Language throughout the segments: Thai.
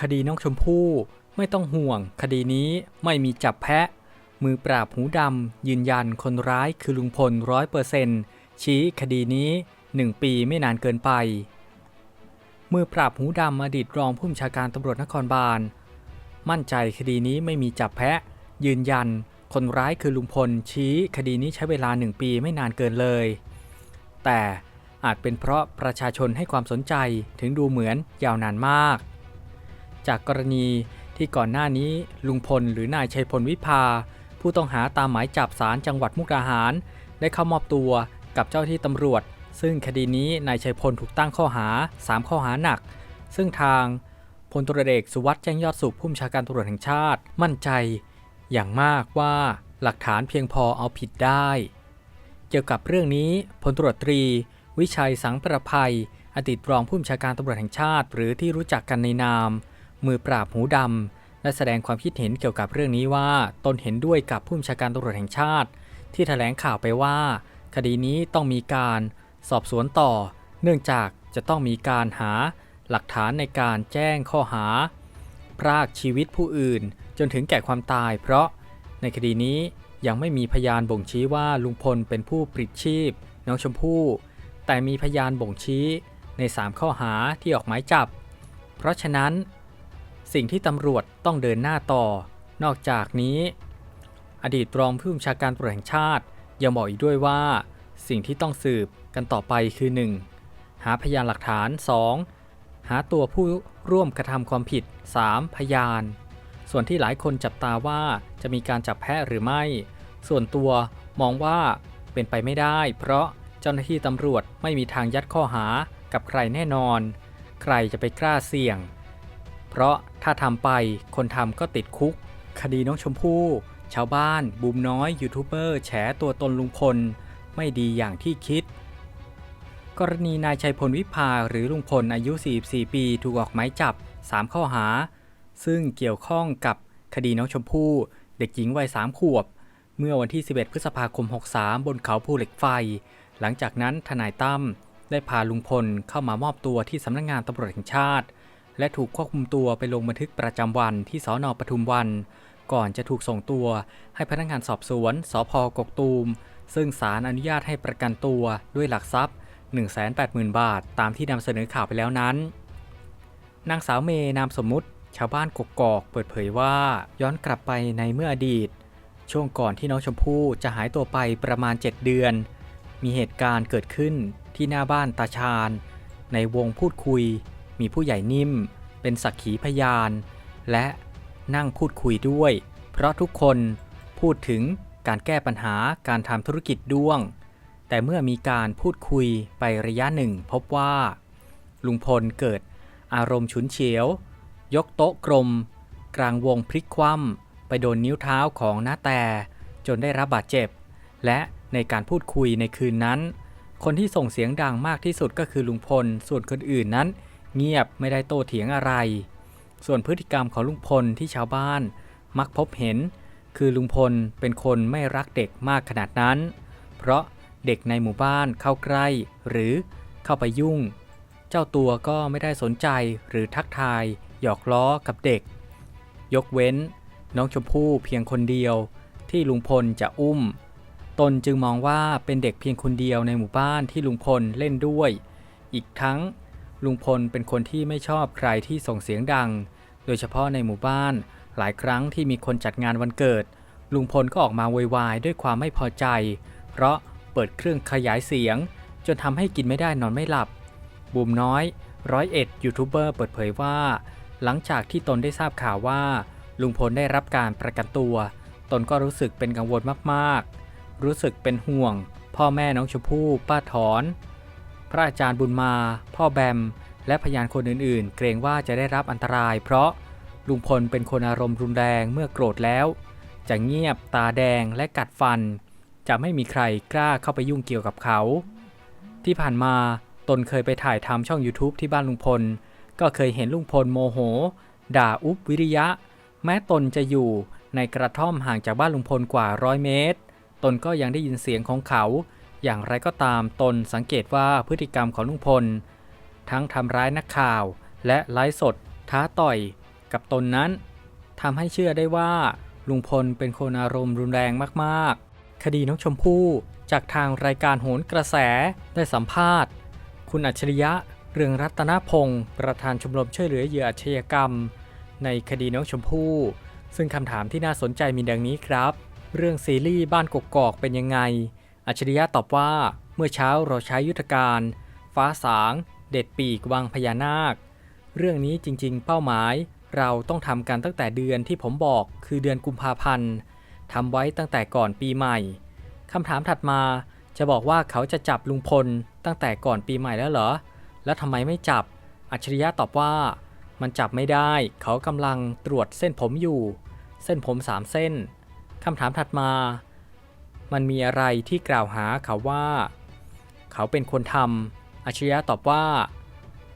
คดีน้องชมพู่ไม่ต้องห่วง คดีนี้ไม่มีจับแพะ มือปราบหูดำยืนยันคนร้ายคือลุงพลร้อยเปอร์เซนต์ชี้คดีนี้หนึ่งปีไม่นานเกินไป มือปราบหูดำอดีตรองผู้บัญชาการตำรวจนครบาล มั่นใจคดีนี้ไม่มีจับแพะ ยืนยัน คนร้ายคือลุงพลชี้คดีนี้ใช้เวลาหนึ่งปีไม่นานเกินเลย แต่อาจเป็นเพราะประชาชนให้ความสนใจถึงดูเหมือนยาวนานมาก จากกรณีที่ก่อนหน้านี้ลุงพลหรือนายชัยพลวิภา ผู้ต้องหาตามหมายจับศาลจังหวัดมุกดาหาร ได้เข้ามอบตัวกับเจ้าที่ตำรวจ ซึ่งคดีนี้นายชัยพลถูกตั้งข้อหา 3 ข้อหาหนัก ซึ่งทางพลตรเอกสุวัสด์แจ้งยอดสุขผู้บัญชาการตำรวจแห่งชาติ มั่นใจ อย่างมากว่าหลักฐานเพียงพอเอาผิดได้ เกี่ยวกับเรื่องนี้พลตรวจตรี วิชัยสังประภัย อดีตรองผู้บัญชาการตำรวจแห่งชาติ หรือที่รู้จักกันในนาม มือปราบหูดำและแสดงความคิดเห็นเกี่ยวกับเรื่องนี้ว่าตนเห็นด้วยกับผู้บัญชาการตำรวจแห่งชาติ ที่แถลงข่าวไปว่า คดีนี้ต้องมีการสอบสวนต่อ เนื่องจากจะต้องมีการหาหลักฐานในการแจ้งข้อหา พรากชีวิตผู้อื่น จนถึงแก่ความตาย เพราะในคดีนี้ยังไม่มีพยานบ่งชี้ว่าลุงพลเป็นผู้ปลิดชีพ น้องชมพู่ แต่มีพยานบ่งชี้ใน 3 ข้อหาที่ออกหมายจับ เพราะฉะนั้น สิ่งที่ตำรวจต้องเดินหน้าต่อ นอกจากนี้ อดีตรองผู้บัญชาการตำรวจแห่งชาติยังบอกอีกด้วยว่า สิ่งที่ต้องสืบกันต่อไปคือ 1. หาพยานหลักฐาน 2. หาตัวผู้ร่วมกระทำความผิด 3. พยาน ส่วนที่หลายคนจับตาว่าจะมีการจับแพะหรือไม่ ส่วนตัวมองว่าเป็นไปไม่ได้ เพราะเจ้าหน้าที่ตำรวจไม่มีทางยัดข้อหากับใครแน่นอน ใครจะไปกล้าเสี่ยง เพราะถ้าทำไปคนทำก็ติดคุก คดีน้องชมพู่ ชาวบ้าน บูมน้อย ยูทูบเบอร์แฉตัวตนลุงพล ไม่ดีอย่างที่คิด กรณีนายชัยพลวิภาหรือลุงพลอายุ 44 ปี ถูกออกหมายจับ 3 ข้อหา ซึ่งเกี่ยวข้องกับคดีน้องชมพู่เด็กหญิงวัย 3 ขวบ เมื่อวันที่ 11 พฤษภาคม 63 บนเขาภูเหล็กไฟ หลังจากนั้นทนายตั้มได้พาลุงพลเข้ามามอบตัวที่สำนักงงานตำรวจแห่งชาติ และถูกควบคุมตัวไปลงบันทึกประจำวันที่สอนอปทุมวัน ก่อนจะถูกส่งตัวให้พนักงานสอบสวนสพกกตูม ซึ่งศาลอนุญาตให้ประกันตัวด้วยหลักทรัพย์ 180,000 บาท ตามที่นำเสนอข่าวไปแล้วนั้น นางสาวเมย์นามสมมุติ ชาวบ้านกกอกเปิดเผยว่าย้อนกลับไปในเมื่ออดีต ช่วงก่อนที่น้องชมพู่จะหายตัวไปประมาณ 7 เดือน มีเหตุการณ์เกิดขึ้นที่หน้าบ้านตาชาญ ในวงพูดคุย มีผู้ใหญ่นิ่ม เป็นสักขีพยาน และนั่งพูดคุยด้วย เพราะทุกคนพูดถึงการแก้ปัญหาการทำธุรกิจด้วง แต่เมื่อมีการพูดคุยไประยะหนึ่งพบว่า ลุงพลเกิดอารมณ์ฉุนเฉียว ยกโต๊ะกลม กลางวงพลิกคว่ำไปโดนนิ้วเท้าของน้าแต่ จนได้รับบาดเจ็บ และในการพูดคุยในคืนนั้น คนที่ส่งเสียงดังมากที่สุดก็คือลุงพล ส่วนคนอื่นนั้น เงียบไม่ได้โต้เถียงอะไร ส่วนพฤติกรรมของลุงพลที่ชาวบ้านมักพบเห็น คือลุงพลเป็นคนไม่รักเด็กมากขนาดนั้น เพราะเด็กในหมู่บ้านเข้าใกล้ หรือเข้าไปยุ่ง เจ้าตัวก็ไม่ได้สนใจหรือทักทาย หยอกล้อกับเด็ก ยกเว้น น้องชมพู่เพียงคนเดียวที่ลุงพลจะอุ้ม ตนจึงมองว่าเป็นเด็กเพียงคนเดียวในหมู่บ้านที่ลุงพลเล่นด้วย อีกทั้ง ลุงพลเป็นคนที่ไม่ชอบใครที่ส่งเสียงดัง โดยเฉพาะในหมู่บ้าน หลายครั้งที่มีคนจัดงานวันเกิด ลุงพลก็ออกมาโวยวายด้วยความไม่พอใจ เพราะเปิดเครื่องขยายเสียง จนทำให้กินไม่ได้นอนไม่หลับบูมน้อยร้อยเอ็ดยูทูบเบอร์เปิดเผยว่า หลังจากที่ตนได้ทราบข่าวว่า ลุงพลได้รับการประกันตัว ตนก็รู้สึกเป็นกังวลมากๆ รู้สึกเป็นห่วง พ่อแม่น้องชมพู่ป้าถอน พระอาจารย์บุญมา พ่อแบม และพยานคนอื่นๆ เกรงว่าจะได้รับอันตราย เพราะลุงพลเป็นคนอารมณ์รุนแรงเมื่อโกรธแล้ว จะเงียบตาแดงและกัดฟัน จะไม่มีใครกล้าเข้าไปยุ่งเกี่ยวกับเขา ที่ผ่านมาตนเคยไปถ่ายทำช่อง YouTube ที่บ้านลุงพล ก็เคยเห็นลุงพลโมโห ด่าอุบวิริยะ แม้ตนจะอยู่ในกระท่อมห่างจากบ้านลุงพลกว่าร้อยเมตร ตนก็ยังได้ยินเสียงของเขา อย่างไรก็ตามตนสังเกตว่าพฤติกรรมของลุงพล ทั้งทำร้ายนักข่าว และไลฟ์สดท้าต่อยกับตนนั้นทำให้เชื่อได้ว่าลุงพลเป็นคนอารมณ์รุนแรงมากๆ คดีน้องชมพู่จากทางรายการโหนกระแสได้สัมภาษณ์ คุณอัจฉริยะเรืองรัตนพงศ์ประธานชมรมช่วยเหลือเหยื่ออาชญากรรม ในคดีน้องชมพู่ ซึ่งคำถามที่น่าสนใจมีดังนี้ครับ เรื่องซีรีส์บ้านกกอกเป็นยังไง อัจฉริยะตอบว่า เมื่อเช้าเราใช้ยุทธการ ฟ้าสาง เด็ดปีกวางพญานาค เรื่องนี้จริง ๆ เป้าหมาย เราต้องทำกันตั้งแต่เดือนที่ผมบอกคือเดือนกุมภาพันธ์ทำไว้ตั้งแต่ก่อนปีใหม่คำถามถัดมาจะบอกว่าเขาจะจับลุงพลตั้งแต่ก่อนปีใหม่แล้วเหรอ แล้วทำไมไม่จับ อัจฉริยะตอบว่า มันจับไม่ได้ เขากำลังตรวจเส้นผมอยู่ เส้นผมสามเส้นคำถามถัดมา มันมีอะไรที่กล่าวหาเขาว่า เขาเป็นคนทำอัจฉริยะตอบว่า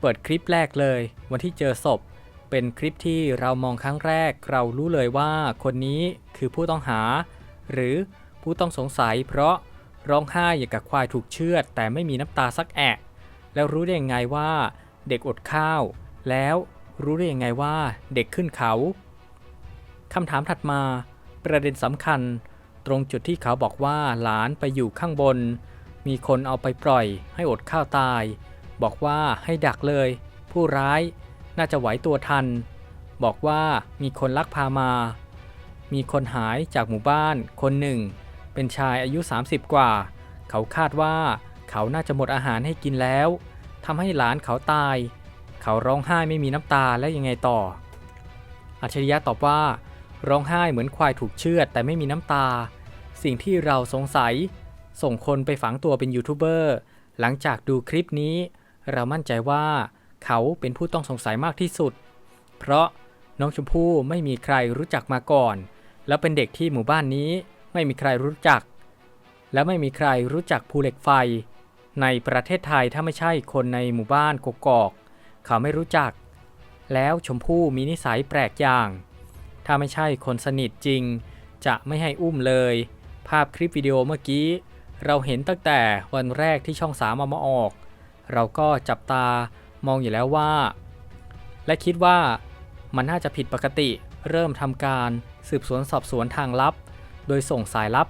เปิดคลิปแรกเลย วันที่เจอศพ เป็นคลิปที่เรามองครั้งแรก เรารู้เลยว่าคนนี้คือผู้ต้องหา หรือผู้ต้องสงสัย เพราะร้องไห้อย่างกับควายถูกเชือด แต่ไม่มีน้ำตาสักแอะ แล้วรู้ได้ยังไงว่าเด็กอดข้าว แล้วรู้ได้ยังไงว่าเด็กขึ้นเขาคำถามถัดมา ประเด็นสำคัญ ตรงจุดที่เขาบอกว่าหลานไปอยู่ข้างบน มีคนเอาไปปล่อย ให้อดข้าวตาย บอกว่าให้ดักเลย ผู้ร้ายน่าจะไหวตัวทัน บอกว่ามีคนลักพามา มีคนหายจากหมู่บ้านคนหนึ่ง เป็นชายอายุ 30 กว่า เขาคาดว่าเขาน่าจะหมดอาหารให้กินแล้วทำให้หลานเขาตาย เขาร้องไห้ไม่มีน้ำตาและยังไงต่ออัจฉริยะตอบว่า ร้องไห้เหมือนควายถูกเชือดแต่ไม่มีน้ำตา สิ่งที่เราสงสัย ส่งคนไปฝังตัวเป็นยูทูบเบอร์ หลังจากดูคลิปนี้ เรามั่นใจว่าเขาเป็นผู้ต้องสงสัยมากที่สุด เพราะน้องชมพู่ไม่มีใครรู้จักมาก่อน แล้วเป็นเด็กที่หมู่บ้านนี้ไม่มีใครรู้จัก และไม่มีใครรู้จักภูเหล็กไฟ ในประเทศไทยถ้าไม่ใช่คนในหมู่บ้านกกอก เขาไม่รู้จัก แล้วชมพู่มีนิสัยแปลกอย่าง ถ้าไม่ใช่คนสนิทจริง จะไม่ให้อุ้มเลย ภาพคลิปวิดีโอเมื่อกี้ เราเห็นตั้งแต่วันแรกที่ช่องสามเอามาออก เราก็จับตามองอยู่แล้วว่า และคิดว่ามันน่าจะผิดปกติ เริ่มทำการสืบสวนสอบสวนทางลับ โดยส่งสายลับ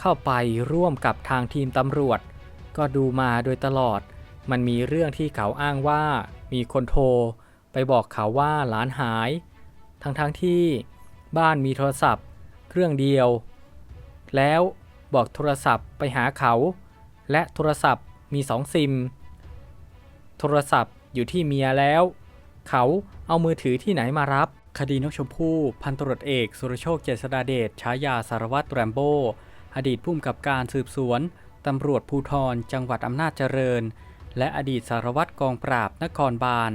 เข้าไปร่วมกับทางทีมตำรวจ ก็ดูมาโดยตลอด มันมีเรื่องที่เขาอ้างว่ามีคนโทร ไปบอกเขาว่าหลานหาย ทั้งๆทที่ บ้านมีโทรศัพท์ เครื่องเดียว แล้วบอกโทรศัพท์ไปหาเขา และโทรศัพท์มีสองซิม โทรศัพท์อยู่ที่เมียแล้ว เขาเอามือถือที่ไหนมารับ คดีนกชมพู่ พันตรวจเอก สุรโชคเจษฎาเดชฉายาสารวัตรแรมโบ้ อดีตผู้กำกับการสืบสวนตำรวจภูทรจังหวัดอำนาจเจริญ และอดีตสารวัตรกองปราบนครบาล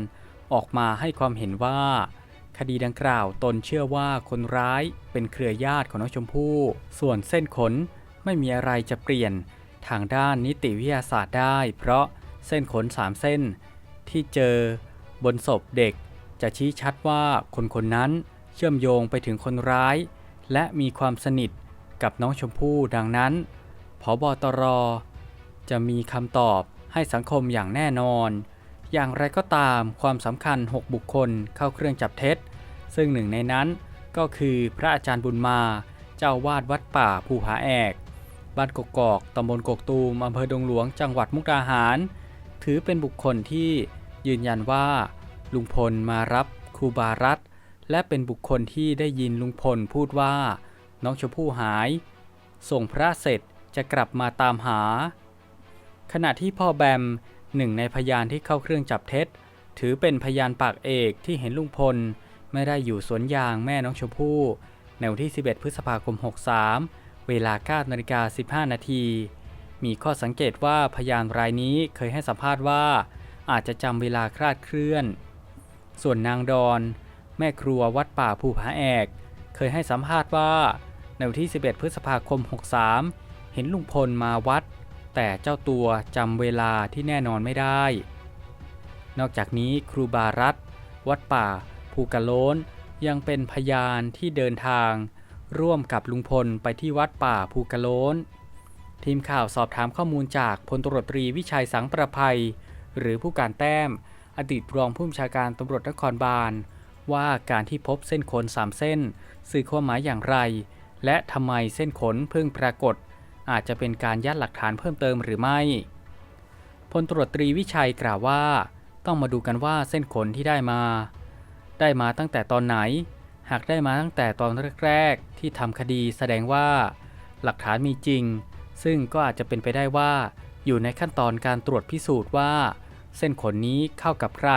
ออกมาให้ความเห็นว่า คดีดังกล่าวตนเชื่อว่าคนร้ายเป็นเครือญาติของน้องชมพู่ ส่วนเส้นขนไม่มีอะไรจะเปลี่ยนทางด้านนิติวิทยาศาสตร์ได้ เพราะเส้นขนสามเส้น ที่เจอบนศพเด็ก จะชี้ชัดว่าคนคนนั้นเชื่อมโยงไปถึงคนร้าย และมีความสนิทกับน้องชมพู่ดังนั้นผบตรจะมีคำตอบให้สังคมอย่างแน่นอน อย่างไรก็ตามความสำคัญ 6 บุคคลเข้าเครื่องจับเท็จ ซึ่งหนึ่งในนั้นก็คือพระอาจารย์บุญมา เจ้าวาดวัดป่าภูผาแอกบ้านกกอกตำบลกกตูมอำเภอดงหลวงจังหวัดมุกดาหาร ถือเป็นบุคคลที่ยืนยันว่า ลุงพลมารับครูบารัตและเป็นบุคคลที่ได้ยินลุงพลพูดว่า น้องชมพู่หาย ส่งพระเสร็จจะกลับมาตามหา ขณะที่พ่อแบม หนึ่งในพยานที่เข้าเครื่องจับเท็จ ถือเป็นพยานปากเอกที่เห็นลุงพล ไม่ได้อยู่สวนยางแม่น้องชมพู่ในวันที่ 11 พฤษภาคม 63 เวลา9นาฬิกา15 นาที มีข้อสังเกตว่าพยานรายนี้เคยให้สัมภาษณ์ว่า อาจจะจำเวลาคลาดเคลื่อน ส่วนนางดอน แม่ครัววัดป่าภูผาแอก เคยให้สัมภาษณ์ว่า ในวันที่ 11 พฤษภาคม 63 เห็นลุงพลมาวัด แต่เจ้าตัวจำเวลาที่แน่นอนไม่ได้ นอกจากนี้ครูบารัตวัดป่า ภูกะโล้น ยังเป็นพยานที่เดินทาง ร่วมกับลุงพลไปที่วัดป่าภูกะโล้น ทีมข่าวสอบถามข้อมูลจากพลตรตรีวิชัยสังประภัย หรือผู้การแต้ม อดีตรองผู้บัญชาการตำรวจนครบาล ว่าการที่พบเส้นขนสามเส้น สื่อความหมายอย่างไร และทำไมเส้นขนเพิ่งปรากฏ อาจจะเป็นการยัดหลักฐานเพิ่มเติมหรือไม่ พลตรวจตรีวิชัยกล่าวว่า ต้องมาดูกันว่าเส้นขนที่ได้มา ได้มาตั้งแต่ตอนไหน หากได้มาตั้งแต่ตอนแรกๆที่ทำคดีแสดงว่า หลักฐานมีจริง ซึ่งก็อาจจะเป็นไปได้ว่า อยู่ในขั้นตอนการตรวจพิสูจน์ว่า เส้นขนนี้เข้ากับใคร